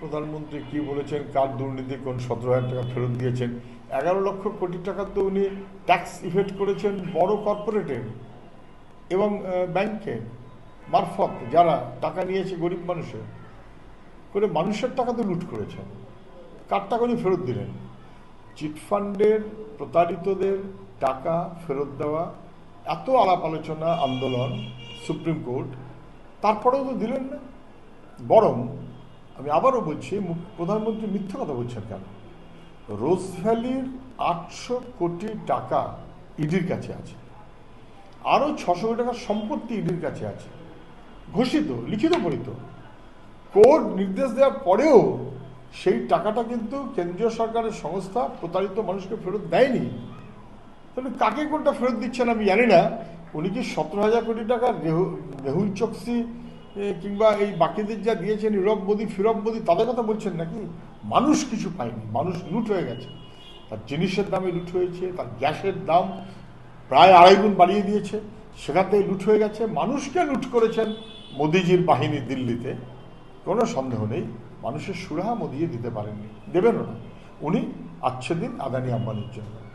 প্রধানমন্ত্রী কি বলেছেন? কার দুর্নীতি? কোন সতেরো হাজার টাকা ফেরত দিয়েছেন? এগারো লক্ষ কোটি টাকা তো উনি ট্যাক্স ইফেক্ট করেছেন বড় কর্পোরেটের এবং ব্যাংকে মারফত যারা টাকা নিয়েছে গরিব মানুষের। করে মানুষের টাকা তো লুট করেছেন। কার টাকা উনি ফেরত দিলেন? চিটফান্ডের প্রতারিতদের টাকা ফেরত দেওয়া, এত আলাপ আলোচনা, আন্দোলন, সুপ্রিম কোর্ট, তারপরেও তো দিলেন না। বরং আমি আবারও বলছি প্রধানমন্ত্রী মিথ্যা কথা বলছেন কেন? রোজ ভ্যালির আটশো কোটি টাকা ইডির কাছে আছে। আরও ছশো কোটি টাকার সম্পত্তি ইডির কাছে আছে। ঘোষিত, লিখিত পরিত কোর্ট নির্দেশ দেওয়ার পরেও সেই টাকাটা কিন্তু কেন্দ্রীয় সরকারের সংস্থা প্রতারিত মানুষকে ফেরত দেয়নি। তাহলে কাকে কোনটা ফেরত দিচ্ছেন আমি জানি না। উনি কি সতেরো হাজার কোটি টাকা রেহু- মেহুল চকসি কিংবা এই বাকিদের যা দিয়েছেন ইরব মোদি ফিরব মোদি তাদের কথা বলছেন নাকি? মানুষ কিছু পায়নি, মানুষ লুট হয়ে গেছে। তার জিনিসের দামে লুট হয়েছে, তার গ্যাসের দাম প্রায় আড়াই গুণ বাড়িয়ে দিয়েছে, সেখান থেকে লুট হয়ে গেছে। মানুষকে লুট করেছেন মোদিজির বাহিনী দিল্লিতে। কোনো সন্দেহ নেই, মানুষের সুরাহা মোদিয়ে দিতে পারেননি, দেবেনও না। উনি আচ্ছে দিন আদানি আম্বানির জন্য।